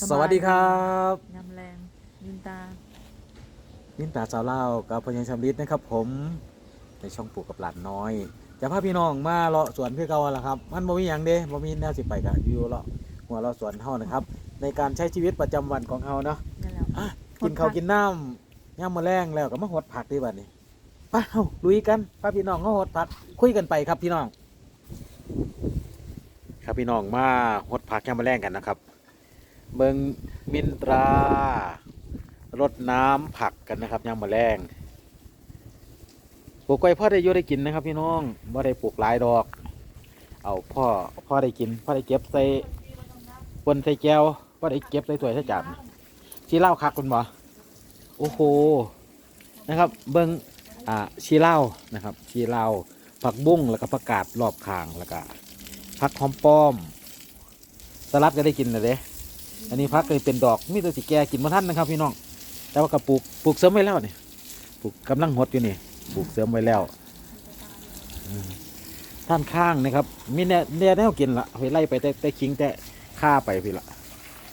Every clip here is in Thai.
สวัสดีครับยำแรงยินตายินตาสาวเล่าวกับพญานชำลิดนะครับ ผมในช่องปลูกกับหลานน้อยจะพาพี่น้องมาเลาะสวนคือเก่าละครับ มันบ่มีหยังเด้บ่มีแนวสิไปกะอยู่เลาะหัวเลาะสวนเฮานะครับ ในการใช้ชีวิตประจำวันของเฮาเนาะนั่นแหละอะกินข้าวกินน้ำย่ามมาแรงแล้วก็มาหดผักดีบัดนี้ไปเฮาลุยกันพาพี่น้องเฮาหดผักคุยกันไปครับพี่น้อง ครับพี่น้องมาหดผักย่ามมาแรงกันนะครับ เบิงมินตรารดน้ำผักกันนะครับย่ามมาแรงปลูกไว้พ่อได้ยุได้กินนะครับ พี่น้องบ่ได้ปลูกหลายดอก เอาพ่อพ่อได้กินพ่อได้เก็บใส่บนใส่แก้วพ่อได้เก็บใส่ถ้วยใส่จานชีเล้าคักคุณบ่โอ้โหนะครับ เบิงอ่าชีเล้านะครับ ชีเล้าผักบุ้งแล้วก็ผักกาดรอบข้างแล้วก็ผักหอมป้อมสลัดก็ได้กินนะเด้ อันนี้พักเลยเป็นดอกมีแตัวสีแก่กินมาท่านนะครับพี่น้อง แต่ว่าก็ปลูกปลูกเสริมไว้แล้วนี่ปลูกกำลังหดอยู่นี่ปลูกเสริมไว้แล้วท่านข้างนะครับมีแนแนแนวกินละไปไล่ไปแต่แต่คิงแต่ข้าไปพี่ละ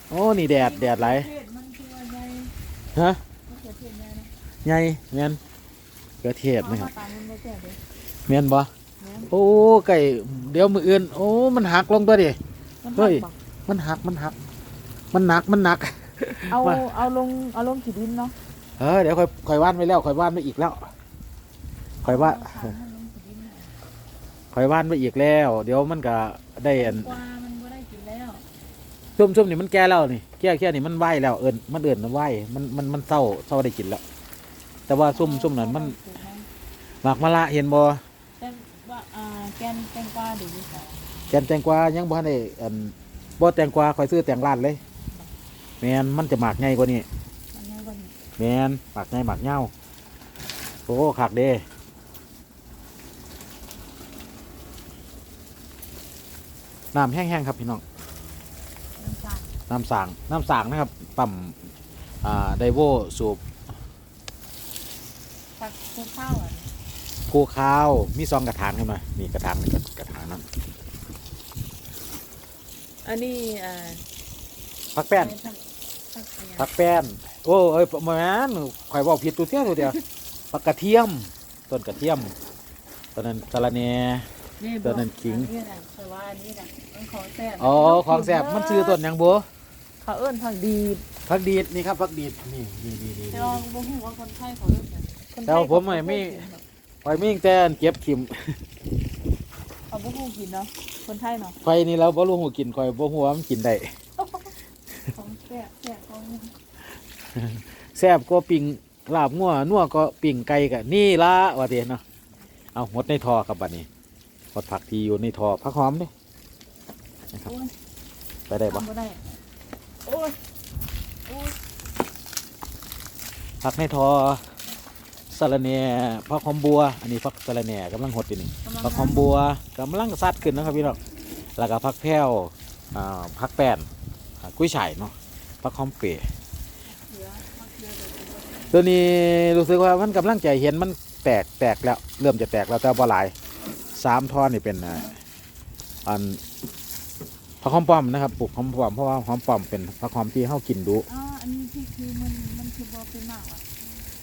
โอ้นี่แดดแดดไหลายเทศมันคือว่าใหญ่ฮะเทศใหญ่นะใหญ่แมนกลือเทศนะครับเมาตามมันบ่แมนบ่โอ้ไก่เดี๋ยวมืออื่น โอ้ มันหักลงตัวดิเฮ้ยมันหักมันหัก มันหนักมันหนัก เอาว่า เอาลงเอาลงขีดินเนาะเออเดี๋ยวค่อยค่อยว่านไว้แล้วค่อยว่านไว้อีกแล้วค่อยว่าเอให้ลงขีดินน่ะข่อยว่านไปอีกแล้ว เดี๋ยวมันก็ได้อันกว่ามันบ่ได้กินแล้วซุ่มซุ่มนี่มันแก่แล้วนี่แก่แค่นี่มันไหวแล้วเอิญมันเอิญมันไหวมันมันมันเศร้าเศร้าได้กินแล้ว แต่ว่าซุ่มซุ่มนั้นมันหมากมะละเห็นบ่แต่ว่าอ่าแกนแตงกวาดีอยู่ค่ะแกนแตงกวายังบ่ทันได้อันบ่แตงกวาข่อยซื้อแตงร้านเลย แมนมันจะหมากใหญ่กว่านี้มันง่ายกว่านี้แมนหมากใหญ่หมากเหย้าโอ้คักเด้น้ำแห้งๆครับพี่น้องมันจ้ะน้ำสาง น้ำสางนะครับปั๊มอ่าไดโวสูบผักคลุกข้าวอะคูข้าว มีซองกระถางขึ้นมานี่กระถางนี่กระกระถางนั้นอันนี้อ่าพักแป้นผักผัก อะไรพักแป้นโอ้เอ้ยประมาณข่อยบอกผิดตัวเที่ยวตัวเดียวพักกระเทียม ต้นกระเทียมต้นนั้นสะระแหน่นี่ตัวนั้นขิงอัน่ะแต่ว่าอันนี้น่ะมันของแซ่บอ๋อของแสบมันซื้อต้นหยังบัวเขาเอิ้นผักดีดพักดีดนี่ครับพักดีดนี่นี่นี่นี่ แต่ว่าบ่ฮู้ว่าคนไทยเขาเอิ้นหยังคนไทยแต่ว่าผมไม่มี ข่อยมีตั้งแต่เก็บขิมเขาบ่ฮู้กินเนาะคนไทยเนาะข่อยนี่เราบ่รู้หูกินข่อยบ่ฮู้ว่ามันกินได้ ของแซ่บแซ่บของแซ่บก็ปิ่งลาบงัวนัวก็ปิ่งไก่กะนี่ละว่าเดเนาะเอาหดในทอครับบัดนี้หดผักที่อยู่ในทอผักหอมนี่นะครับโอ้ยไปได้ปะทำบ่ได้โอ้ยโอ้ยผักในทอสะระแหน่ผักหอมบัว อันนี้ผักสะระแหน่กำลังหดอยู่นี่กำลังผักหอมบัวกำลังซัดขึ้นนะครับพี่น้องแล้วก็ผักแพ้วอ่าผักแป้นอ่า กุ้ยฉ่ายเนาะผักหอมเปียเหลือมะเขือเดี๋ยวจะตัวนี้รู้สึกว่ามันกำลังจะเห็นมันแตกแตกแล้ว เริ่มจะแตกแล้วแต่บ่หลายสามท่อนนี่เป็นอ่าอันผักหอมป้อมนะครับปลูกหอมป้อมเพราะว่าหอมป้อมเป็นผักหอมที่เฮากินดูอ๋ออันนี้ที่คือมันมันคือบ่เป็นมากอะ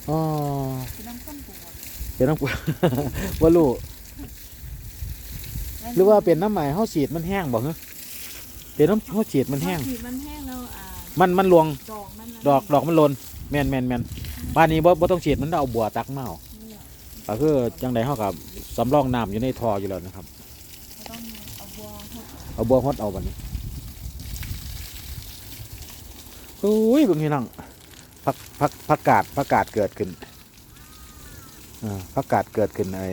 อ๋อคือน้ำข้นปลูกอะเป็นน้ำว่ารู้หรือว่าเป็นน้ำใหม่เฮาฉีดมันแห้งบ่ฮะ เป็นน้ำเฮาฉีดมันแห้ง ฉีดมันแห้งแล้วอ่ามันมันรวงดอกมันดอกดอกมันหลนแม่นแม่นแม่นบ้านนี้บ่บ่ต้องฉีดมันเอาบัวตักมาเอานี่แหละก็คือจังใดเฮากับสำรองน้ำอยู่ในท่ออยู่แล้วนะครับเราต้องเอาบัวหดเอาบัวฮดเอาบัดนี้โอ้ยเบิ่งพี่น้องพักพักพักกาดพักกาดเกิดขึ้นอ่าพักกาดเกิดขึ้นไอ้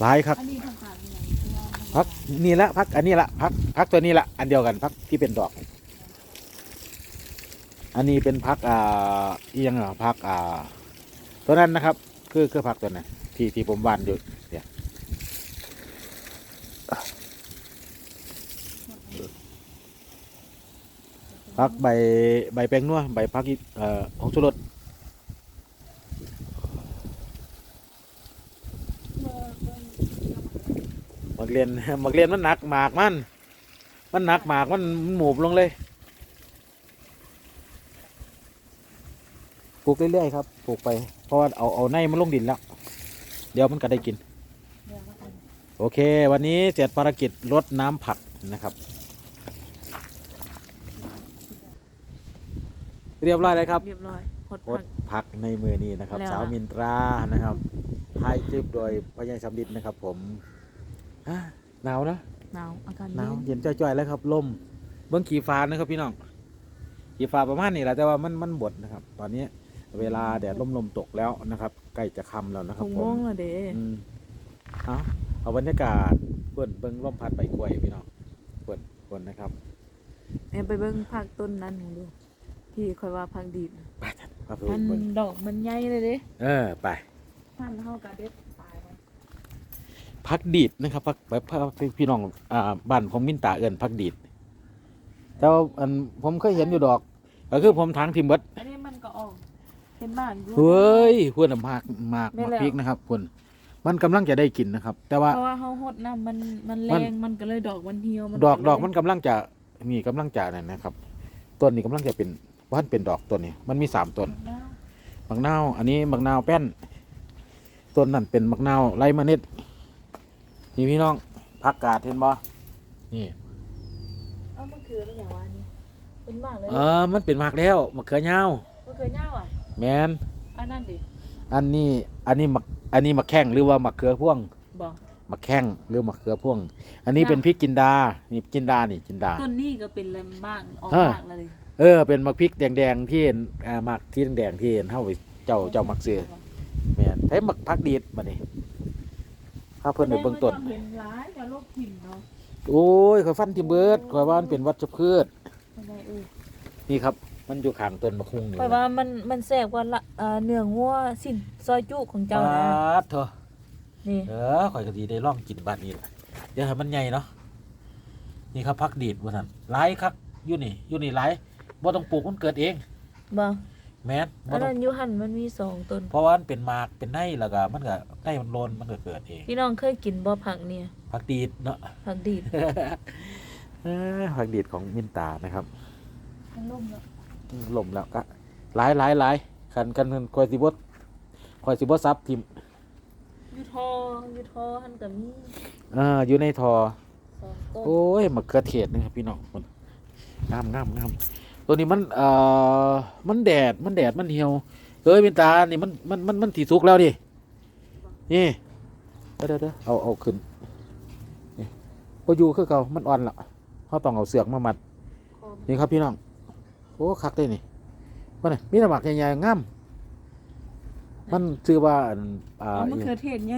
หลายครับ อันนี้ผักกาดนี่ยัง พักนี่ละพักอันนี้ละพักพักตัวนี้ละอันเดียวกันพักที่เป็นดอก อันนี้เป็นพักอ่าอียังอะพักอ่า ตัวนั้นนะครับ คือคือพักตัวนั้นที่ที่ผมวานอยู่เนี่ยพักใบใบแป้งนัวใบพักอีเอ่อของชุรส มักเรียนมักเรียนมันหนักหมากมัน มันหนักหมากมันหมูบลงเลยปลูกเรื่อยๆครับปลูกไปเพราะว่าเอาเอาในมันลงดินแล้ว เดี๋ยวมันก็ได้กิน โอเค วันนี้เสร็จภารกิจรดน้ำผักนะครับ เรียบร้อยเลยครับเรียบร้อยหดผักในมือนี่นะครับสาวมินตรานะครับไห้จีบโดยพญายสำลิดนะครับ ผม อะหนาวนะหนาวอากาศหนาวเย็นเย็นจ้อยๆแล้วครับลมเบื้องขี่ฟ้านะครับพี่น้องขี่ฟ้าประมาณนี้แหละแต่ว่ามันมันบดนะครับ ตอนนี้เวลาแดดลมๆตกแล้วนะครับใกล้จะค่ำแล้วนะคหรับกผโมมงและเด้อืมเอาเอาบรรยากาศเพื่อนเบิ้งร่มพัดใบกล้วยพี่น้องเพื่อนเพื่อนนะครับแม่ไปเบิ่งผักต้นนั้นของดูพี่คอยว่าผักดีดไปท่านมาเพื่มันนเบิ้งดอกมันใหญ่เลยเด้เออไป พันเข้ากระเด็ดตายไป พักดีดนะครับพักแบบพักพี่น้องอ่าบ้านของมินตาเอิญพักดีดแต่ว่าอันผมเคยเห็นอยู่ดอกก็คือผมทางทิมเบิดอันนี้มันก็ออกเป็นบ้านอยู่เฮ้ยเพื่อนน่ะมากมากแม่มากแล้วพริกนะครับเพื่อนมันกำลังจะได้กินนะครับ แต่ว่าเพราะว่าเฮาหดน้ำมันมันแรมันงมันก็เลยดอกมันเหี่ยวมันดอกเลยดอกมันกำลังจะมีกำลังจะนั่นนะครับต้นนี้กำลังจะเป็นว่านเป็นดอกต้นนี้ มันมีสามต้นดาวมักนาวอันนี้มักนาวแป้นต้นนั่นเป็นมักนาวไรเมล็ด นี่พี่น้องผักกาดเห็นบ่นี่เอามะเขือเป็นอย่างว่านี่เป็นมากเลยเออมันเป็นหมากแล้วมะเขือยาวมะเขือยาวอะแมนอันนั้นดิอันนี้อันนี้มักอันนี้มะแข้งหรือว่ามะเขือพ่วงบอกมะแข้งหรือมะเขือพ่วง อันนี้เป็นพริกจินดานี่จินดานี่จินดา ต้นนี้ก็เป็นแลมบ้างออกเออมากเลยเออเป็นมะพริกแดงๆที่เห็นอ่ามักที่แดงๆที่เห็นเท่าเจ้าเจ้ามักเสือแม่นใช้มักพักดีดมานี่ ข้าเพิ่นในเบื้องต้นแสดว่าเห็นร้ายกับโรคถิ่นเนาะโอ้ยข่อยฟันทิมเบิดข่อยว่ามันเป็นวัชพืชทำไมเออนี่ครับ มันอยู่ข้างต้นมะคุงเลยเพราะว่ามันมันแสบกว่าละเอ่อเนื้องัวสิ้นซอยจุของเจ้านะปาดเถอะนี่เออข่อยก็ดีได้ลองกินบัดนี้ล่ะเดี๋ยวให้มันใหญ่เนาะ นี่ครับพักดีดว่าซั่นหลายคักอยู่นี่อยู่นี่หลายบ่ต้องปลูกมันเกิดเองบ่ แม่นบ่อันต้อนั้งนอยูหันมันมีสองต้น เพราะว่ามันเป็นหมากเป็นไนแล้วก็มันก็ไนมันโลนมันก็เกิดเองพี่น้องเคยกินบ่ผักเนี่ยพักดีดเนาะ ผักดีด เอ้ยผักดีดของมินตานะครับมันล่มแล้วลมแล้วก็หลายหลายหลายคันกันคอยสิบดคอยสิบดซับทิมยูทอยูทอหันกับมีเอ่าอยู่ในทอ สองต้นโอ้ยมะเขือเทศนะครับพี่น้องมันงามงามงาม ตัวนี้มันเอ่อมันแดดมันแดดมันเหี่ยวเอ้ยมินตานี่มันมันมันมันสีสุกแล้วดินี่เดี๋ยวเดี๋ยวเดี๋ยวเอาเอาขึ้นนี่พออยู่คือเก่ามันอ่อนละเขาต้องเอาเสือกมามัดคอมนี่ครับพี่น้องโอ้คักเลยนี่มันน่ะมีน้ำหมักใหญ่ๆงามมันชื่อว่าอันอ่าเอามะเขือเทศไง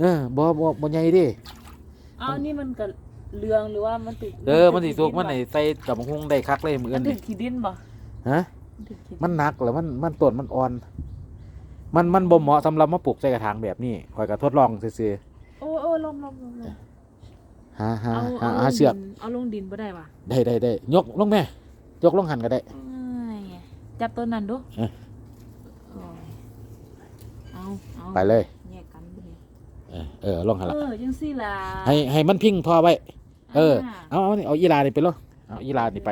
เออบ่บ่บ่ใหญ่เดิเอานี่มันกับ เรืองหรือว่ามันติดเออมันสิสุกมันไหนใส่กับหุงได้คักเลยมือมัอนนถึนี่งขีดินบ่ฮะ มันถึงขีดินมันหนักแล้วมันมันต้นมันอ่อน มันมันบ่เหมาะสำหรับมาปลูกใส่กระถางแบบนี้ข่อยก็ทดลองซื่อโอ้โอ้ลมลมลมลมๆหาหาเอาหาเอาหาลงเสือกดินเอาลงดินบ่ได้ป่ะได้ได้ได้ยกลงแม่ยกลงหันก็ได้ เอ้ยจับต้นนั้นดูเอ๊ะโอ้ยเอาเอาไปเลยแยกกันไปเลยเออเออลงหันเอละอจังซี่ล่ะให้ให้มันพิงทอไว้ เออาเอาเอานี่เอาอีลานี่ไปเลยเอาอีลานี่ไป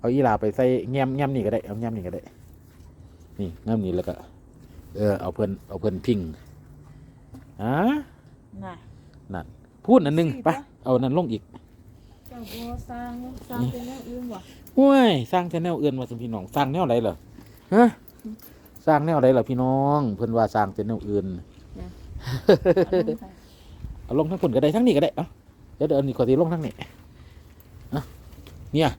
เอาอีลาไปใส่แง้มแง้มนี่ก็ได้เอาแง้มนี่ก็ได้ นี่แง้มนี่แล้วก็ เออ เอาเพิ่นเอาเพิ่นพิงอ่าน่ะพูดอันหนึงไปเอานั่นลงอีกเจ้าบัวสร้างสร้างเป็นแนวอื่นบ่ห้วยสร้างแนวเอื่นว่าสิพี่น้องสร้างแนวไหนเหรอฮะสร้างแนวไหนเหรอพี่น้อง เพิ่นว่าสร้างแนวอื่นเอาลงไปเอาลงทั้งพุ่นก็ได้ทั้งนี้ก็ได้เอาเดี๋ยวเดี๋ยวอันนี้ขอทีลงทั้งนี้อะเนี่ย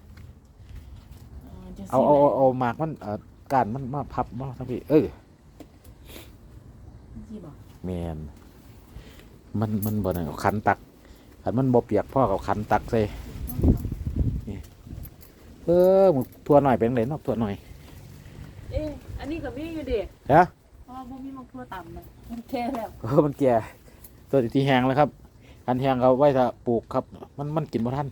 จังเอาซี่เอาแหละเอาเอาหมากมันเอ่อการมันมาพับมาทั้งพี่เออจังซี่บ่แมนมันมันบ่ได้เอาขันตักขันมันบ่เปียกพ่อกับขันตักใส่นี่เออหมึกทั่วหน่อยเป็นเลยนอกทั่วหน่อยเอ๊ะอันนี้ก็มีอยู่เด้ฮะเพราะว่าบ่มีมะพร้าวต่ำน่ะมันแค่แล้วเออมันแก่ตัวที่แห้งแล้วครับ อันแห้งเขาไว้ถ้าปลูกครับ มันมันกินบ่ทัน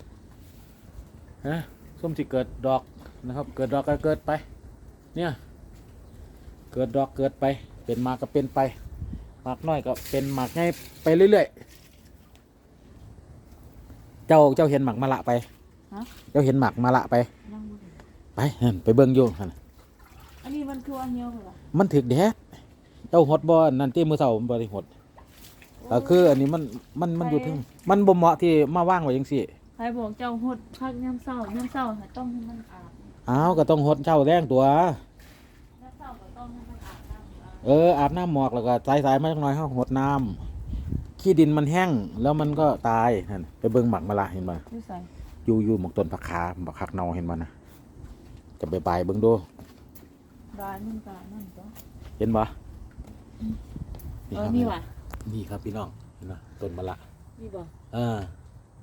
ฮะส้มที่เกิดดอกนะครับ เกิดดอกก็เกิดไป เนี่ย เกิดดอกเกิดไป เป็นหมากก็เป็นไปหมากน้อยก็เป็นหมากใหญ่ไปเรื่อยๆ เจ้าเจ้าเห็นหมากมะละไป ฮะ เจ้าเห็นหมากมะละไป ยังบ่เห็นไปนั่นไปเบิ่งอยู่นั่นอันอันนี้มันคือว่าเหี่ยวเหรอมันถึกแดด เจ้าหดบ่นั่นที่มือเสาบ่ได้หด ก็คืออันนี้มันมันมันอยู่ถึงมันบ่เหมาะที่มาว่างไว้จังซี่ใครบอกเจ้าหดพักย่ำเศร้าย่ำเศร้าน่ะต้องให้มันอาบอ้าวก็ต้องหดเช้าแรงตัวย่ำเศร้าก็ต้องให้มันอาบน้ำอาบเอออาบน้ำหมอกแล้วก็สายๆมาจักหน่อยเฮาหดน้ำขี้ดินมันแห้งแล้วมันก็ตายนั่นไปเบิ่งหมักมะละเห็นบ่ดูใส่อยู่อยู่หมกต้นผักขาบักคักเนาเห็นบ่นะจะไปบายเบิ่งดูร้านมันก็นั่นก็เห็นบ่เออนี่ว่ะ นี่ครับพี่น้องเห็นบ่ต้นมะละนี่บ่เออ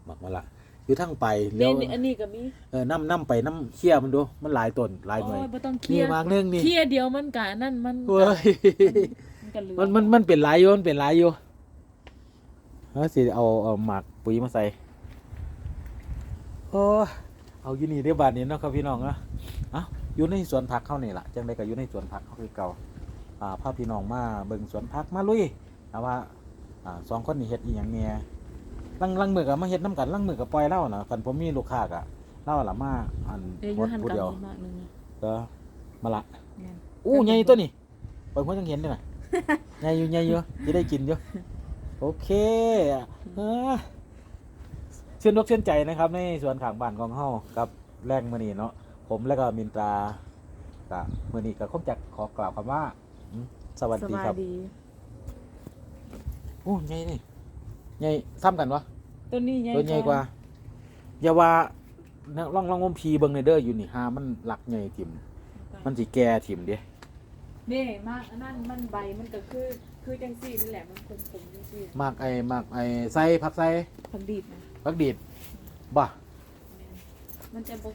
หมักมะละอยู่ทั้งไปนี่เลี้ยวนี่อันนี้ก็มีเออน้ำน้ำไปน้ำเคี่ยมันดูมันหลายต้นหลายหน่วยโอ้ยบ่ต้องเคลีนี่ยร์มากหนึงนี่เคลียร์เดียวมันกะนั่นมันก็เว้ยมันก็เหลือมันมันมันเป็นหลายอยู่มันเป็นหลายอยู่แล้วสิเอาเอาหมักปุ๋ยมาใส่โอ้เอาอยู่นี่ได้อบาดนี้เนาะครับพี่น้องเนาะเอ้าอยู่ในสวนผักเข้านี่ล่ะจังไดก็อยู่ในสวนผักเขาคือเก่าอ่าพาพี่น้องมาเบิ่งสวนผักมาลุย เอาว่าอ่าสองคนนี่เฮ็ดอีหยังเนี่ยลังลังมือกับมาเฮ็ดน้ำกันลังมือกับปล่อยเล่านะคันผมมีลูกค้าก็เล่าละมาอันเอ้ยอหมยู่ดหันผู้กลับเดียวมากนึงนะก็มาละแม่นอู้ใหญ่ตัวนี้เปิดหัวจังเห็นด้วยนะใหญ่อยู่ใหญ่อยู่จะได้กินอยู่โอเคเออเชื่อนอกเชื่อนใจนะครับ ในสวนขางบ้านของเฮากับแรงมือนีเนาะผมและก็มินตรากับมือนีก็คงจะขอกล่าวคำว่าอืมสวัสสดีบายครับดี โอ้ใหญ่นี่ใหญ่ซ้ำกันวะตัวนี้ใหญ่ตัวใหญ่กว่าอย่าว่าเนี่ยลองลองงมพีเบิ่งในเด้ออยู่นี่หามันหลักใหญ่ถิ่มมันสิแก่ถิ่มเด้นี่มากอันนั้นมันใบมันก็คือคือจังซี่นี่แหละมันคมๆจังซี่มากไอ้มากไอ้ใส่ผักใส่ผักดีดนะผักดีดบ่แม่นมันจะบ่